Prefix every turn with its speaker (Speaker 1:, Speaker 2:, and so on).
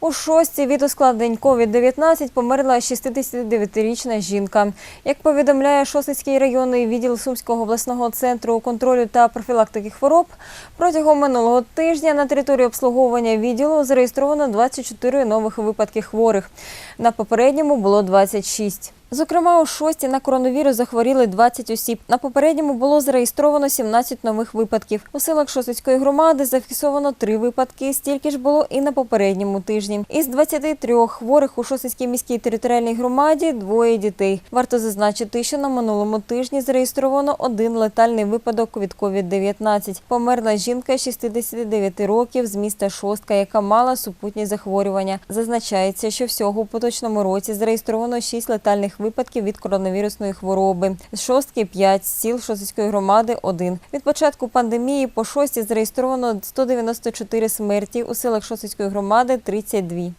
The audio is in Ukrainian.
Speaker 1: У шостій від ускладнень COVID-19 померла 69-річна жінка. Як повідомляє Шосницький районний відділ Сумського обласного центру контролю та профілактики хвороб, протягом минулого тижня на території обслуговування відділу зареєстровано 24 нових випадки хворих. На попередньому було 26. Зокрема, у шості на коронавірус захворіли 20 осіб. На попередньому було зареєстровано 17 нових випадків. У селах Шосицької громади зафіксовано 3 випадки. Стільки ж було і на попередньому тижні. Із 23 хворих у Шосицькій міській територіальній громаді двоє дітей. Варто зазначити, що на минулому тижні зареєстровано один летальний випадок від COVID-19. Померла жінка 69 років з міста Шостка, яка мала супутні захворювання. Зазначається, що всього у поточному році зареєстровано 6 летальних випадків від коронавірусної хвороби. З шостки 5, з сіл Шосицької громади 1. Від початку пандемії по шості зареєстровано 194 смерті, у селах Шосицької громади 32.